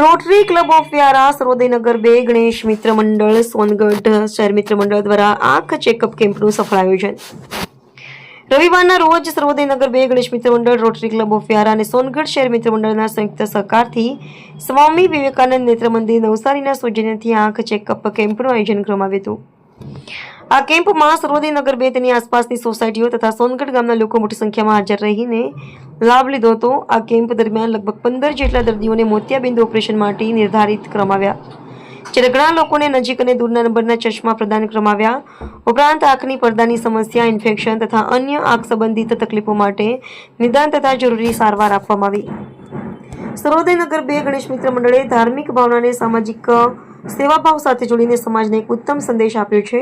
Rotary Club of Vyara Sarvodaynagar બે, ગણેશ મિત્ર મંડળ, સોનગઢ શહેર મિત્ર મંડળ દ્વારા આંખ ચેકઅપ કેમ્પનું સફળ આયોજન. રવિવારના રોજ સર્વોદયનગર બે, ગણેશ મિત્ર મંડળ, રોટરી ક્લબ ઓફ વ્યારા અને સોનગઢ શહેર મિત્ર મંડળના સંયુક્ત સહકારથી સ્વામી વિવેકાનંદ નેત્ર મંદિર નવસારીના સૌજન્યથી આંખ ચેકઅપ કેમ્પનું આયોજન કરવામાં આવ્યું હતું. આ કેમ્પમાં સર્વોદયનગર બે તેની આસપાસની સોસાયટીઓ તથા સોનગઢ ગામના લોકો મોટી સંખ્યામાં હાજર રહીને લાભ લીધો હતો. આ કેમ્પ દરમિયાન લગભગ પંદર જેટલા દર્દીઓને મોતિયાબિંદુ ઓપરેશન માટે નિર્ધારિત કરવામાં જ્યારે ઘણા લોકોને નજીક અને દૂરના નંબરના ચશ્મા પ્રદાન કરવામાં ઉપરાંત આંખની પડદાની સમસ્યા, ઇન્ફેક્શન તથા અન્ય આંખ સંબંધિત તકલીફો માટે નિદાન તથા જરૂરી સારવાર આપવામાં આવી. સર્વોદયનગર બે ગણેશ મિત્ર મંડળે ધાર્મિક ભાવનાને સામાજિક સેવાભાવ સાથે જોડીને સમાજને એક ઉત્તમ સંદેશ આપ્યો છે.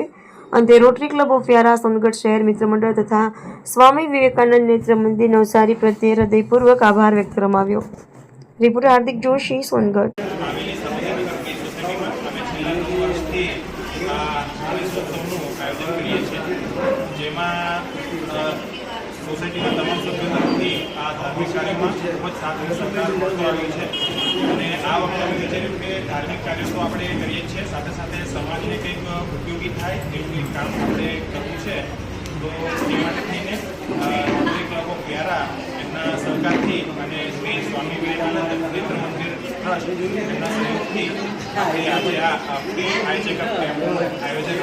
અંતે Rotary Club of Vyara, Songadh શહેર મિત્ર મંડળ તથા સ્વામી વિવેકાનંદ નેત્ર મંદિર નવસારી પ્રત્યે હૃદયપૂર્વક આભાર વ્યક્ત કરવામાં આવ્યો રિપોર્ટર હાર્દિક જોશી, સોનગઢ. સોસાયટીના તમામ સભ્યો તરફથી આ ધાર્મિક કાર્યમાં ખૂબ જ સાથ સહકાર મળતો આવ્યો છે. અને આ વખતે અમે વિચાર્યું કે ધાર્મિક કાર્યો તો આપણે કરીએ છીએ સાથે સાથે સમાજને કંઈક ઉપયોગી થાય એવું કંઈક કામ આપણે કરવું છે તો એ માટે થઈને રોટરી ક્લબ ઓફ એમના સહકારથી અને શ્રી સ્વામી વિવેકાનંદ પવિત્ર મંદિર એમના સહયોગથી આપણે આજે આ ફ્રી આઈ ચેકઅપ કેમ્પનું આયોજન.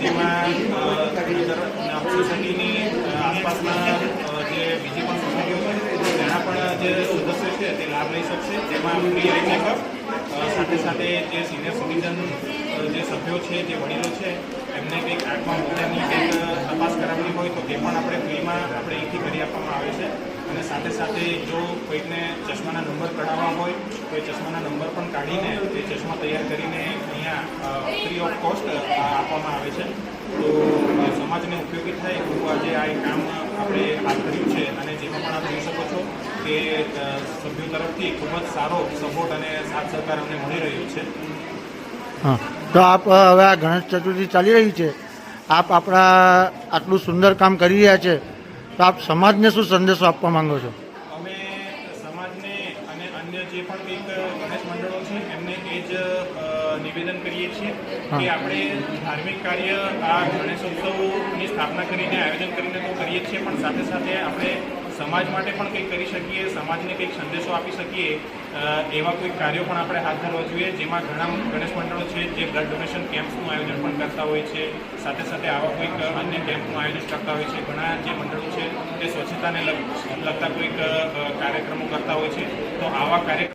જેમાં આસપાસના અ, જે બીજી પણ સોસાયટીઓ છે તેના પણ જે સદસ્યો છે તે લાભ લઈ શકશે. જેમાં ફ્રી આઈ સાથે સાથે જે સિનિયર સિટીઝન જે સભ્યો છે, જે વડીલો છે, એમને કંઈક આંખમાં મોતિયાની કંઈક તપાસ કરાવવી હોય તો તે પણ આપણે ફ્રીમાં આપણે અહીંથી કરી આપવામાં આવે છે. અને સાથે સાથે જો કોઈકને ચશ્માના નંબર કઢાવવા હોય, તો એ ચશ્માના નંબર પણ કાઢીને એ ચશ્મા તૈયાર કરીને અહીંયા ફ્રી ઓફ કોસ્ટ આપવામાં આવે છે. તો સમાજને ઉપયોગી થાય એવું આજે આ કામ આપણે હાથ ધર્યું છે અને જેમાં પણ આપ જોઈ શકો છો કે સભ્યો તરફથી ખૂબ જ સારો સપોર્ટ અને સાથ સહકાર અમને મળી રહ્યો છે. હા. તો આપ હવે આ ગણેશ ચતુર્થી ચાલી રહી છે. આપ આપણા આટલું સુંદર કામ કરી રહ્યા છે. તો આપ સમાજને શું સંદેશો આપવા માંગો છો? અમે સમાજને અને અન્ય જે પણ કંઈક ગણેશ મંડળો છે એમને એ જ નિવેદન કરીએ છીએ કે આપણે ધાર્મિક કાર્ય આ ગણેશોત્સવની સ્થાપના કરીને આયોજન કરીને તો કરીએ છીએ, પણ સાથે સાથે આપણે સમાજ માટે પણ કંઈક કરી શકીએ, સમાજને કંઈક સંદેશો આપી શકીએ એવા કોઈ કાર્યો પણ આપણે હાથ ધરવા જોઈએ, જેમાં ઘણા ગણેશ મંડળો છે જે બ્લડ ડોનેશન કેમ્પનું આયોજન પણ કરતા હોય છે. સાથે સાથે આવા કોઈક અન્ય કેમ્પનું આયોજન કરતા હોય છે. ઘણા જે મંડળો છે તે સ્વચ્છતાને લગતા કોઈક કાર્યક્રમો કરતા હોય છે. તો આવા કાર્યક્રમ